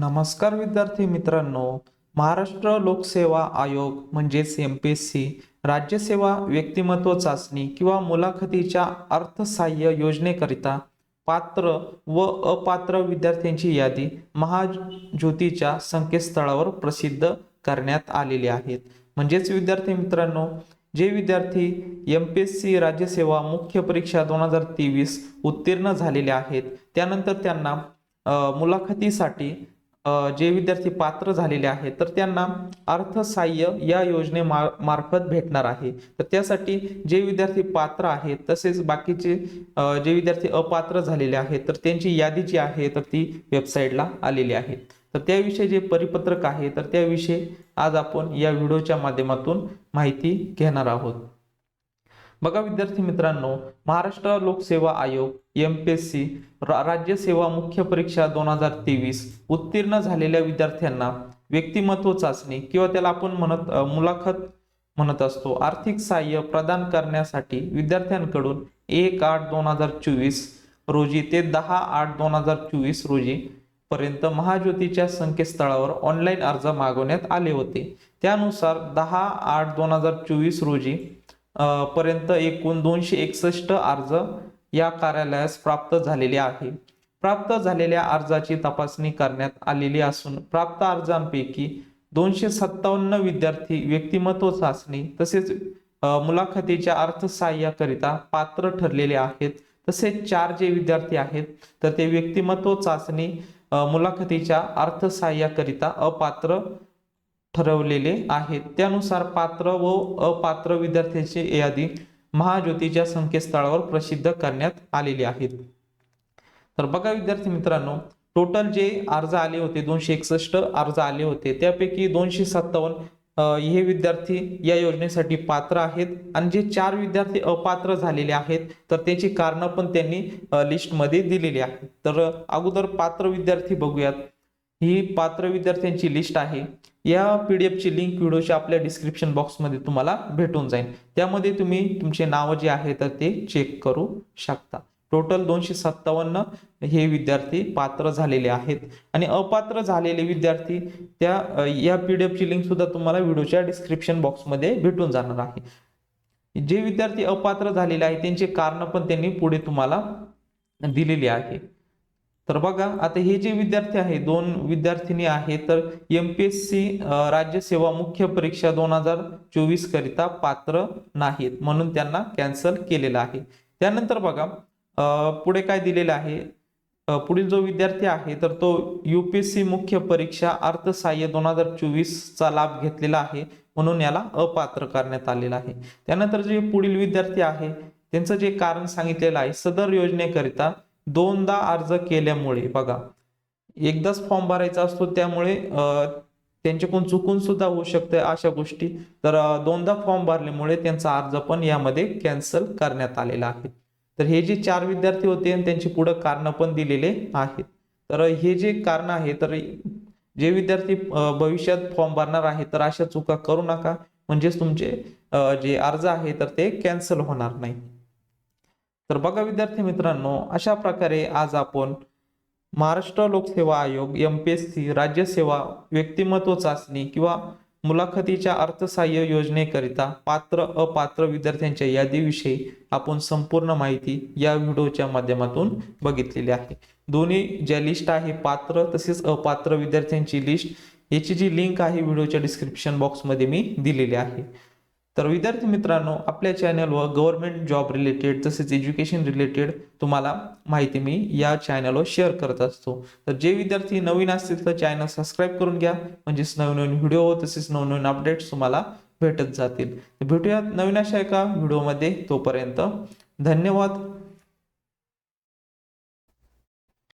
नमस्कार विद्यार्थी मित्रांनो महाराष्ट्र लोकसेवा आयोग म्हणजेच एम पी एस सी राज्यसेवा व्यक्तिमत्व चाचणी किंवा मुलाखतीच्या अर्थसहाय्य योजनेकरिता पात्र व अपात्र विद्यार्थ्यांची यादी महाज्योतीच्या संकेतस्थळावर प्रसिद्ध करण्यात आलेली आहेत. म्हणजेच विद्यार्थी मित्रांनो जे विद्यार्थी एम पी एस सी राज्यसेवा मुख्य परीक्षा दोन हजार तेवीस उत्तीर्ण झालेले आहेत त्यानंतर त्यांना मुलाखतीसाठी जे विद्यार्थी पात्र झालेले आहेत तर त्यांना अर्थसहाय्य या योजने मार्फत भेटणार आहे. तर त्यासाठी जे विद्यार्थी पात्र आहेत तसेच बाकीचे जे विद्यार्थी अपात्र झालेले आहेत तर त्यांची यादी जी आहे तर ती वेबसाईटला आलेली आहे. तर त्याविषयी जे परिपत्रक आहे तर त्याविषयी आज आपण या व्हिडिओच्या माध्यमातून माहिती घेणार आहोत. बघा विद्यार्थी मित्रांनो महाराष्ट्र लोकसेवा आयोग एम पी एस सी राज्य सेवा मुख्य परीक्षा दोन हजार तेवीस उत्तीर्ण झालेल्या विद्यार्थ्यांना व्यक्तिमत्व चाचणी किंवा त्याला आपण म्हणत मुलाखत म्हणत असतो. आर्थिक सहाय्य प्रदान करण्यासाठी विद्यार्थ्यांकडून एक आठ दोन हजार चोवीस रोजी ते दहा आठ दोन हजार चोवीस रोजी पर्यंत महाज्योतीच्या संकेतस्थळावर ऑनलाईन अर्ज मागवण्यात आले होते. त्यानुसार दहा आठ दोन हजार चोवीस रोजी पर्यंत एकूण दोनशे एकसष्ट अर्ज या कार्यालयास प्राप्त झालेले आहे. प्राप्त झालेल्या अर्जाची तपासणी करण्यात आलेली असून प्राप्त अर्जांपैकी दोनशे सत्तावन्न विद्यार्थी व्यक्तिमत्व चाचणी तसेच मुलाखतीच्या अर्थसहाय्याकरिता पात्र ठरलेले आहेत. तसेच चार जे विद्यार्थी आहेत तर ते व्यक्तिमत्व चाचणी मुलाखतीच्या अर्थसहाय्याकरिता अपात्र ठरवलेले आहेत. त्यानुसार पात्र व अपात्र विद्यार्थ्यांची यादी महाज्योतीच्या संकेतस्थळावर प्रसिद्ध करण्यात आलेली आहेत. तर बघा विद्यार्थी मित्रांनो टोटल जे अर्ज आले होते दोनशे एकसष्ट अर्ज आले होते त्यापैकी दोनशे सत्तावन्न हे विद्यार्थी या योजनेसाठी पात्र आहेत. आणि जे चार विद्यार्थी अपात्र झालेले आहेत तर त्याची कारणं पण त्यांनी लिस्टमध्ये दिलेली आहेत. तर अगोदर पात्र विद्यार्थी बघूयात. ही पात्र विद्यार्थ्यांची लिस्ट आहे. या पी डी एफची लिंक व्हिडिओच्या आपल्या डिस्क्रिप्शन बॉक्समध्ये तुम्हाला भेटून जाईल. त्यामध्ये तुम्ही तुमचे नाव जे आहे तर ते चेक करू शकता. टोटल दोनशे सत्तावन्न हे विद्यार्थी पात्र झालेले आहेत. आणि अपात्र झालेले विद्यार्थी त्या या पी डी एफची लिंक सुद्धा तुम्हाला व्हिडिओच्या डिस्क्रिप्शन बॉक्समध्ये भेटून जाणार आहे. जे विद्यार्थी अपात्र झालेले आहेत त्यांचे कारण पण त्यांनी पुढे तुम्हाला दिलेली आहे. तर बघा आता हे जे विद्यार्थी आहे दोन विद्यार्थिनी आहे तर एम पी एस सी राज्यसेवा मुख्य परीक्षा दोन हजार चोवीस करिता पात्र नाहीत म्हणून त्यांना कॅन्सल केलेलं आहे. त्यानंतर बघा पुढे काय दिलेलं आहे? पुढील जो विद्यार्थी आहे तर तो यू पी एस सी मुख्य परीक्षा अर्थसहाय्य दोन हजार चोवीसचा लाभ घेतलेला आहे म्हणून याला अपात्र करण्यात आलेला आहे. त्यानंतर जे पुढील विद्यार्थी आहे त्यांचं जे कारण सांगितलेलं आहे सदर योजनेकरिता दोनदा अर्ज केल्यामुळे बघा. एकदाच फॉर्म भरायचा असतो त्यामुळे त्यांच्याकडून चुकून सुद्धा होऊ शकते अशा गोष्टी. तर दोनदा फॉर्म भरल्यामुळे त्यांचा अर्ज पण यामध्ये कॅन्सल करण्यात आलेला आहे. तर हे जे चार विद्यार्थी होते आणि त्यांची पुढे कारण पण दिलेले आहेत. तर हे जे कारण आहे तर जे विद्यार्थी भविष्यात फॉर्म भरणार आहे तर अशा चुका करू नका. म्हणजेच तुमचे जे अर्ज आहे तर ते कॅन्सल होणार नाही. तर बघा विद्यार्थी मित्रांनो अशा प्रकारे आज आपण महाराष्ट्र लोकसेवा आयोग एम पी एस सी राज्यसेवा व्यक्तिमत्व चाचणी किंवा मुलाखतीच्या अर्थसहाय्य योजनेकरिता पात्र अपात्र विद्यार्थ्यांच्या यादीविषयी आपण संपूर्ण माहिती या व्हिडिओच्या माध्यमातून बघितलेली आहे. दोन्ही ज्या लिस्ट आहे पात्र तसेच अपात्र विद्यार्थ्यांची लिस्ट याची जी लिंक आहे व्हिडिओच्या डिस्क्रिप्शन बॉक्समध्ये मी दिलेली आहे. तर विद्यार्थी मित्रांनो आपल्या चॅनलवर गव्हर्नमेंट जॉब रिलेटेड तसेच एज्युकेशन रिलेटेड तुम्हाला माहिती मी या चॅनलवर शेअर करत असतो. तर जे विद्यार्थी नवीन असतील तर चॅनल सबस्क्राईब करून घ्या. म्हणजेच नवीन नवीन व्हिडिओ तसेच नवनवीन अपडेट्स तुम्हाला भेटत जातील. भेटूयात नवीन अशा एका व्हिडिओमध्ये तोपर्यंत. धन्यवाद.